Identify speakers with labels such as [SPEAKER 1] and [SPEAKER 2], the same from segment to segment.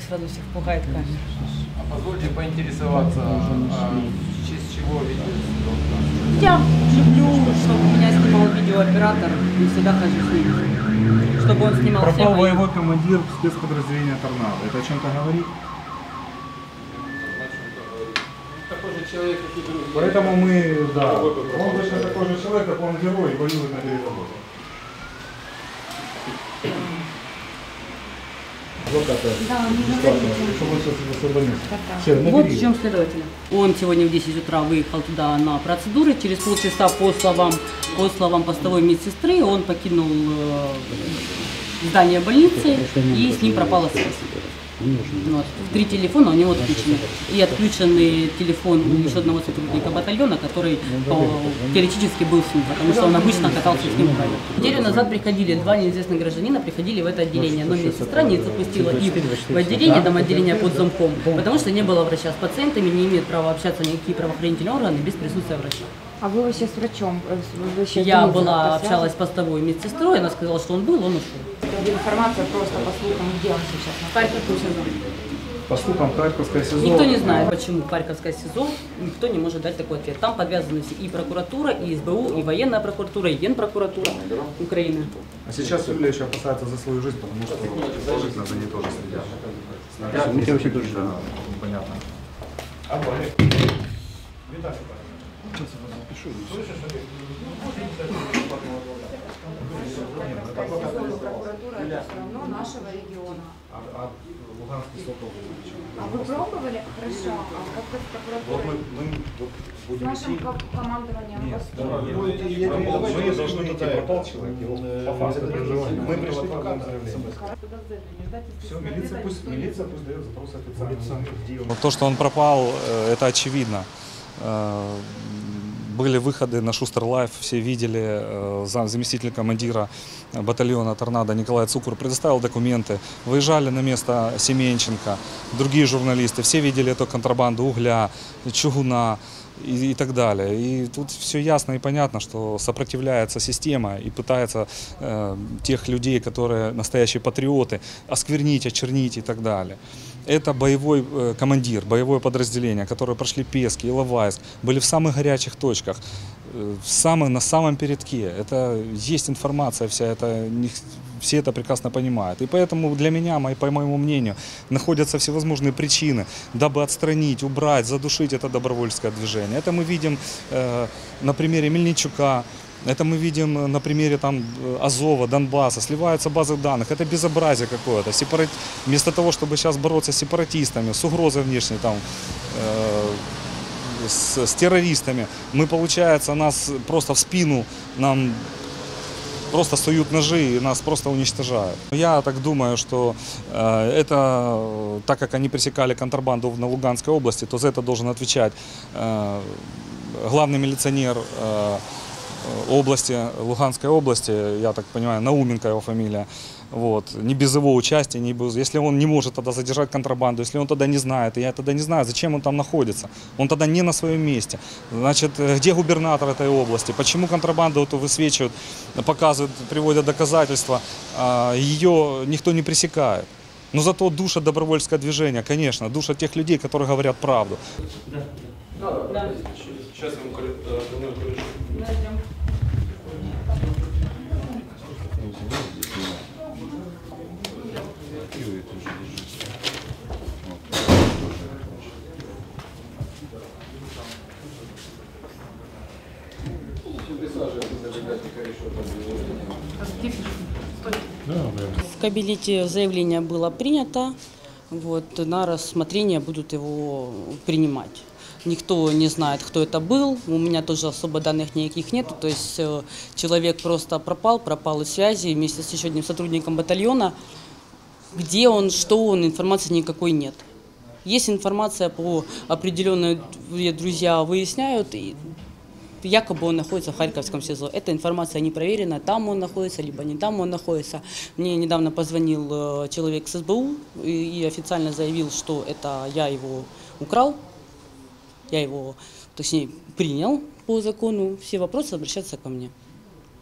[SPEAKER 1] сразу всех пугает камера.
[SPEAKER 2] А позвольте поинтересоваться, а, в честь чего видеосъемка?
[SPEAKER 1] Я люблю, чтобы меня снимал видеооператор, и всегда хожу с ним. Чтобы он снимал все
[SPEAKER 3] Пропал
[SPEAKER 1] мои...
[SPEAKER 3] боевой командир спецподразделения «Торнадо». Это о чем-то говорит?
[SPEAKER 2] Такой же человек, как и другие.
[SPEAKER 3] Поэтому мы, да, он точно такой же человек, как он герой и воюет на передовой. Вот.
[SPEAKER 1] Да.
[SPEAKER 3] Всё,
[SPEAKER 1] Вот следователя. Он сегодня в 10 утра выехал туда на процедуры. Через полчаса, по словам, по словам постовой медсестры, он покинул э, здание больницы и с ним пропала связь. Вот. Три телефона у него отключены. И отключенный телефон у еще одного сотрудника батальона, который по- теоретически был с ним, потому что он обычно катался с ним в районе. Неделю назад приходили два неизвестных гражданина, приходили в это отделение, но медсестра не запустила их в отделение, там отделение под замком, потому что не было врача. С пациентами не имеют права общаться никакие правоохранительные органы без присутствия врача.
[SPEAKER 4] А вы вообще с врачом? э, вы вообще
[SPEAKER 1] Я была, общалась с постовой медсестрой, она сказала, что он был, он ушел.
[SPEAKER 4] Информация просто по слухам, где он сейчас?
[SPEAKER 1] Харьковском СИЗО.
[SPEAKER 3] По слухам, Харьковская СИЗО...
[SPEAKER 1] Никто не знает, почему Харьковская СИЗО, никто не может дать такой ответ. Там подвязаны все и прокуратура, и СБУ, и военная прокуратура, и генпрокуратура Украины.
[SPEAKER 3] А сейчас Юлия еще опасается за свою жизнь, потому что положительно за ней тоже следят. Если вообще тоже понятно.
[SPEAKER 4] Прокуратура это все равно нашего региона.
[SPEAKER 3] А Луганский Сокол
[SPEAKER 4] А вы пробовали? Хорошо. А как это
[SPEAKER 3] Вот мы,
[SPEAKER 4] прокуратура?
[SPEAKER 3] мы вот
[SPEAKER 4] С
[SPEAKER 3] будем
[SPEAKER 4] нашим
[SPEAKER 3] идти.
[SPEAKER 4] ко- командованием
[SPEAKER 3] Нет,
[SPEAKER 4] вас-
[SPEAKER 3] мы должны идти, пропал человек, его по факту проживания. Мы пришли по заявление. Все, милиция пусть, милиция пусть дает запрос официально.
[SPEAKER 5] То, что он пропал, э, это очевидно. Э, Были выходы на Шустер Лайф, все видели, э, зам- заместитель командира батальона «Торнадо» Николай Цукур предоставил документы. Выезжали на место Семенченко, другие журналисты, все видели эту контрабанду угля, чугуна и, и так далее. И тут все ясно и понятно, что сопротивляется система и пытается э, тех людей, которые настоящие патриоты, осквернить, очернить и так далее. Это боевой э, командир, боевое подразделение, которые прошли Пески, Иловайск, были в самых горячих точках, э, в самых, на самом передке. Это есть информация вся, это не- все это прекрасно понимают. И поэтому для меня, по моему мнению, находятся всевозможные причины, дабы отстранить, убрать, задушить это добровольческое движение. Это мы видим э, на примере Мельничука, это мы видим э, на примере там э, Азова, Донбасса, сливаются базы данных. Это безобразие какое-то. Сепара- Вместо того, чтобы сейчас бороться с сепаратистами, с угрозой внешней, там, э, с, с террористами, мы, получается, нас просто в спину нам просто суют ножи и нас просто уничтожают. Я так думаю, что э, это, э, так как они пресекали контрабанду на Луганской области, то за это должен отвечать э, главный милиционер области, Луганской области, я так понимаю, Науменко его фамилия. Вот. Не без его участия, не без... если он не может тогда задержать контрабанду, если он тогда не знает, и я тогда не знаю, зачем он там находится. Он тогда не на своем месте. Значит, э, где губернатор этой области? Почему контрабанду эту высвечивают, показывают, приводят доказательства, а ее никто не пресекает? Но зато душа добровольское движение, конечно, душа тех людей, которые говорят правду.
[SPEAKER 2] Сейчас ему коле- э, дверной колешок.
[SPEAKER 1] В кабинете заявление было принято, вот, на рассмотрение будут его принимать. Никто не знает, кто это был, у меня тоже особо данных никаких нет, то есть э, человек просто пропал, пропал из связи вместе с еще одним сотрудником батальона. Где он, что он, информации никакой нет. Есть информация по определенной, друзья выясняют, и якобы он находится в Харьковском СИЗО. Эта информация не проверена, там он находится, либо не там он находится. Мне недавно позвонил э, человек с СБУ и, официально заявил, что это я его украл, я его, точнее, принял по закону. Все вопросы обращаться ко мне.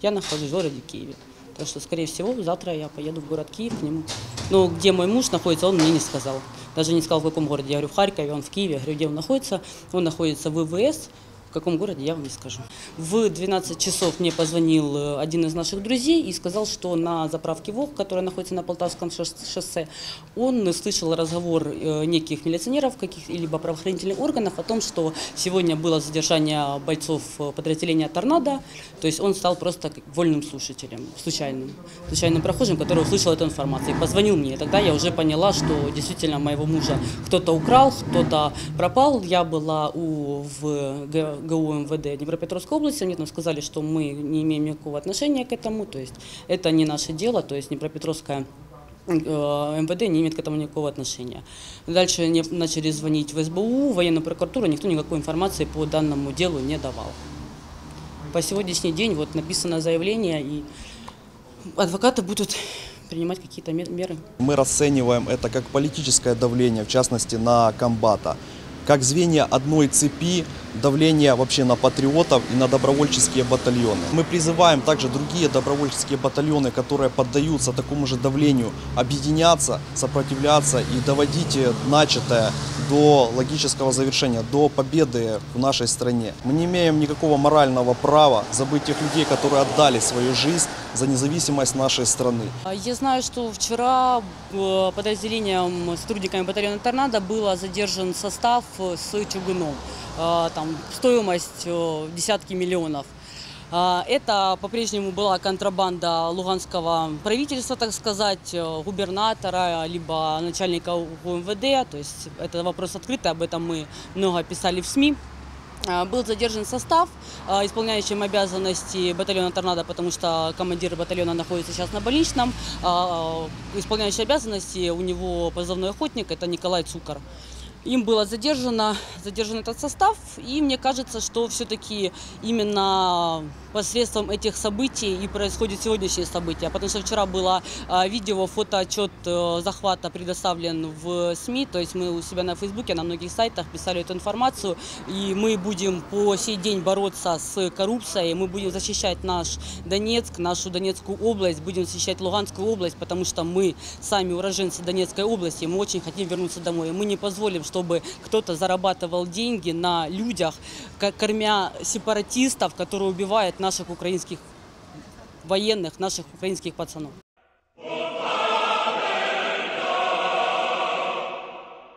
[SPEAKER 1] Я нахожусь в городе Киеве. Так что, скорее всего, завтра я поеду в город Киев к нему. Но где мой муж находится, он мне не сказал. Даже не сказал, в каком городе. Я говорю, в Харькове, он в Киеве. Я говорю, где он находится? Он находится в ВВС. Каком городе, я вам не скажу. В 12 часов мне позвонил э, один из наших друзей и сказал, что на заправке ВОК, которая находится на Полтавском шос- шоссе, он слышал разговор э, неких милиционеров, каких-либо правоохранительных органов о том, что сегодня было задержание бойцов э, подразделения «Торнадо». То есть он стал просто вольным слушателем, случайным, случайным прохожим, который услышал эту информацию и позвонил мне. И тогда я уже поняла, что действительно моего мужа кто-то украл, кто-то пропал. Я была у, в ГУ МВД Днепропетровской области, они нам сказали, что мы не имеем никакого отношения к этому, то есть это не наше дело, то есть Днепропетровская э, МВД не имеет к этому никакого отношения. Дальше мне начали звонить в СБУ, военную прокуратуру, никто никакой информации по данному делу не давал. По сегодняшний день вот написано заявление, и адвокаты будут принимать какие-то ме- меры.
[SPEAKER 6] Мы расцениваем это как политическое давление, в частности на комбата, как звенья одной цепи давления вообще на патриотов и на добровольческие батальоны. Мы призываем также другие добровольческие батальоны, которые поддаются такому же давлению, объединяться, сопротивляться и доводить э, начатое до логического завершения, до победы в нашей стране. Мы не имеем никакого морального права забыть тех людей, которые отдали свою жизнь за независимость нашей страны.
[SPEAKER 1] А Я знаю, что вчера э, подразделением с трудниками батальона «Торнадо» был задержан состав э, с чугуном. Э, Там стоимость э, десятки миллионов. А, Это по-прежнему была контрабанда луганского правительства, так сказать, губернатора, либо начальника УМВД. То есть это вопрос открытый, об этом мы много писали в СМИ. А, Был задержан состав, а, исполняющим обязанности батальона «Торнадо», потому что командир батальона находится сейчас на больничном. А, Исполняющий обязанности у него позывной охотник, это Николай Цукор. Им было задержано, задержан этот состав, и мне кажется, что все-таки именно посредством этих событий и происходит сегодняшнее событие. Потому что вчера было а, видео, фотоотчет э, захвата предоставлен в СМИ, то есть мы у себя на Фейсбуке, на многих сайтах писали эту информацию, и мы будем по сей день бороться с коррупцией, мы будем защищать наш Донецк, нашу Донецкую область, будем защищать Луганскую область, потому что мы сами уроженцы Донецкой области, мы очень хотим вернуться домой. Мы не позволим, чтобы кто-то зарабатывал деньги на людях, кормя сепаратистов, которые убивают наших украинских военных, наших украинских пацанов.